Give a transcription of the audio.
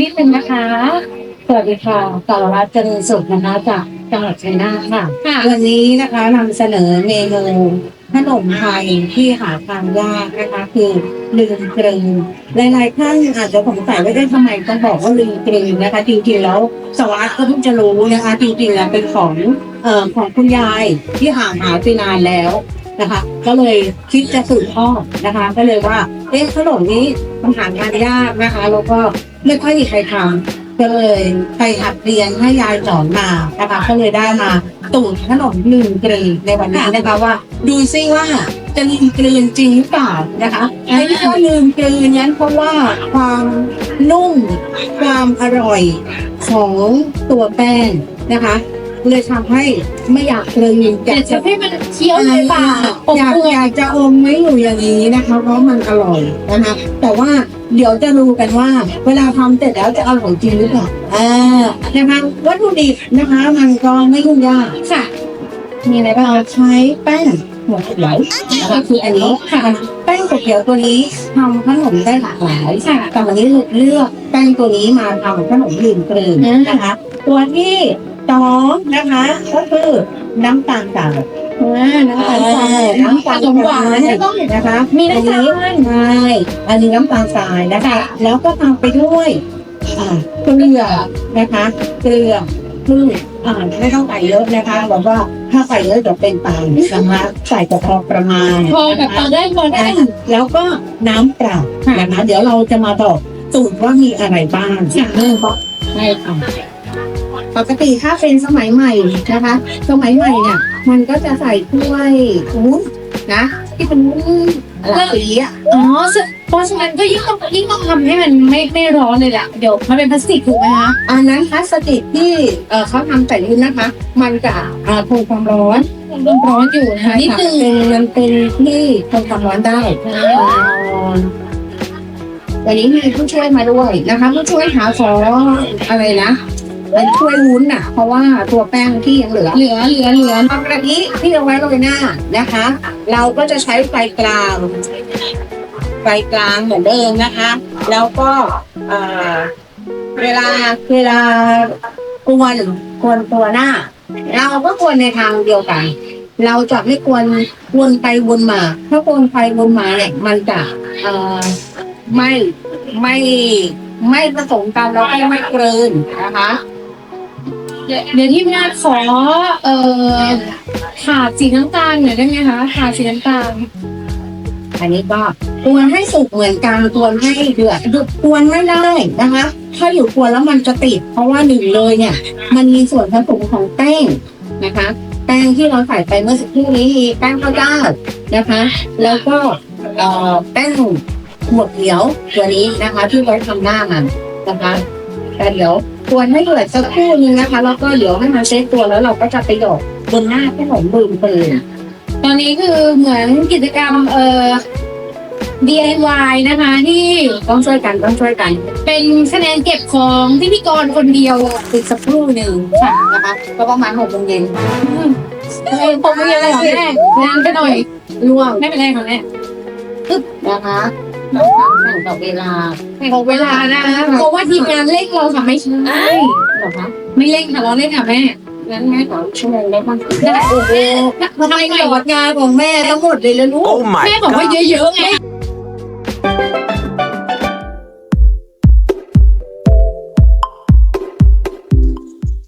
นิดนึงนะคะ สวัสดีค่ะสารวัตรเจริญสุขนะคะจากจังหวัดชัยนาทค่ะค่ะ วันนี้นะคะนำเสนอเมนูขนมไทยที่หาทานยากนะคะ คือลืมกลืนหลายๆท่านอาจจะสงสัยว่าได้ทำไมต้องบอกว่าลืมกลืนนะคะ จริงๆแล้วสารวัตรก็เพิ่งจะรู้นะคะจริงๆแล้วเป็นของเอ่อของคุณยายที่ห่างหายไปนานแล้วนะคะ ก็เลยคิดจะสืบทอดนะคะ ก็เลยว่าเอ๊ะขนมนี้มันหาทานยากนะคะ แล้วก็ ไม่ค่อยมีใครทำก็เลยไปหัดเรียนให้ยายสอนมานะคะก็เลยได้มาตูดขนมลืมกลืนในวันนี้นะคะว่า ดูซิว่าจะลืมกลืนจริงหรือเปล่านะคะไอ้ที่ว่าลืมกลืนนั้นเพราะว่าความนุ่มความอร่อยของตัวแป้งนะคะ เลยทำให้ไม่อยากกลืนออยายากกจะจะให้มันเคี้ยวในปากอบอยากอวอยากจะอมไว้อยู่อย่างนี้นะคะ เพราะมันอร่อยนะคะ แต่ว่าเดี๋ยวจะรู้กันว่า เวลาทำเสร็จแล้วจะอร่อยจริงหรือเปล่าอ่านะคะวัตถุดิบนะคะ มันก็ไม่ยุ่งยากค่ะ มีอะไรบ้างใช้แป้งหัวเขียวนะคะคืออันนี้ค่ะ แป้งหัวเขียวตัวนี้ทำขนมได้หลากหลาย ค่ะ แต่วันนี้เลือกแป้งตัวนี้มาทำขนมลืมกลืนนะคะ ตัวที่ สองนะคะ ก็คือน้ำตาลสายอ่าน้ำตาลทรายน้ำตาลขนมหวานทรายเนี่ยต้องนะคะมีน้ำตาล อันนี้ใช่อันนี้น้ำตาลทรายนะคะ แล้วก็ตามไปด้วยอ่าเกลือนะคะ เกลือซึ่งอ่าไม่ต้องใส่เยอะนะคะบอกว่าถ้าใส่เยอะจะเป็นตาลนะคะใส่แต่พอประมาณพอแบบพอได้พอได้อ่าแล้วก็น้ำเปล่านะคะเดี๋ยวเราจะมาบอกสูตรว่ามีอะไรบ้างค่ะเริ่มบอกให้ค่ะ ปกติถ้าเป็นสมัยใหม่นะคะ สมัยใหม่เนี่ยมันก็จะใส่ถ้วยวุ้นนะ ที่เป็นวุ้นหลากสีอะอ๋อซึ่งเพราะฉะนั้นก็ยิ่งต้องยิ่งต้องทำให้มันไม่ไม่ร้อนเลยแหละเดี๋ยวมันเป็นพลาสติกถูกไหมคะอันนั้นพลาสติกที่เอ่อเขาทำใส่วุ้นนะคะ มันจะอ่าทนความร้อนยังร้อนอยู่นะคะนี่คือเป็นมันเป็นที่ทนความร้อนได้อ่าวันนี้มีผู้ช่วยมาด้วยนะคะผู้ช่วยหาขออะไรนะ เป็นช่วยวุ้นอะ เพราะว่าตัวแป้งที่ยังเหลือ เหลือเหลือเหลือทำกะทิที่เอาไว้โรยหน้านะคะ เราก็จะใช้ไฟกลางไฟกลางเหมือนเดิมนะคะ แล้วก็เวลาเวลากวนกวนตัวหน้า เราก็กวนในทางเดียวกัน เราจะไม่กวนวนไปวนมาถ้ากวนไปวนมาเนี่ยมันจะเอ่อไม่ไม่ไม่ผสมกันแล้วก็ไม่เกลืนนะคะ เดี๋ยวเดี๋ยวที่งานขอเอ่อถาดสีน้ำตาลหน่อยได้ไหมคะถาดสีน้ำตาลอันนี้ก็กวนให้สุกเหมือนกันกวนให้เดือดหยุดกวนไม่ได้นะคะ ถ้าอยู่กวนแล้วมันจะติด เพราะว่าหนึ่งเลยเนี่ย มันมีส่วนผสมของแป้งนะคะ แป้งที่เราใส่ไปเมื่อสักครู่นี้มีแป้งข้าวเจ้านะคะ แล้วก็เอ่อแป้งหมวดเขียวตัวนี้นะคะที่ไว้ทำหน้ามันนะคะ แต่เดี๋ยวกวนให้เดือดสักครู่นึงนะคะ แล้วก็เดี๋ยวให้มันเซ็ตตัวแล้วเราก็จะไปหยอกบนหน้าขนมบืนปืนตอนนี้คือเหมือนกิจกรรมเอ่อ DIY นะคะที่ต้องช่วยกันต้องช่วยกัน เป็นคะแนนเก็บของพิธีกรคนเดียวอีกสักครู่หนึ่งค่ะนะคะก็ประมาณหกโมงเย็นเฮ้ยผมไม่ยังไงของแม่นานไปหน่อยร่วงไม่เป็นไรของแม่นะคะนะคะ แข่งกับเวลาของเวลานะคะเพราะว่าทีมงานเร่งเราค่ะไม่ใช่เหรอคะไม่เร่งค่ะเราเร่งค่ะแม่งั้นแม่ขอชั่วโมงได้บ้างได้โอ้โหทำไมตลอดงานของแม่ทั้งหมดเลยแล้วลูก Oh my แม่บอกว่า god. เยอะๆไง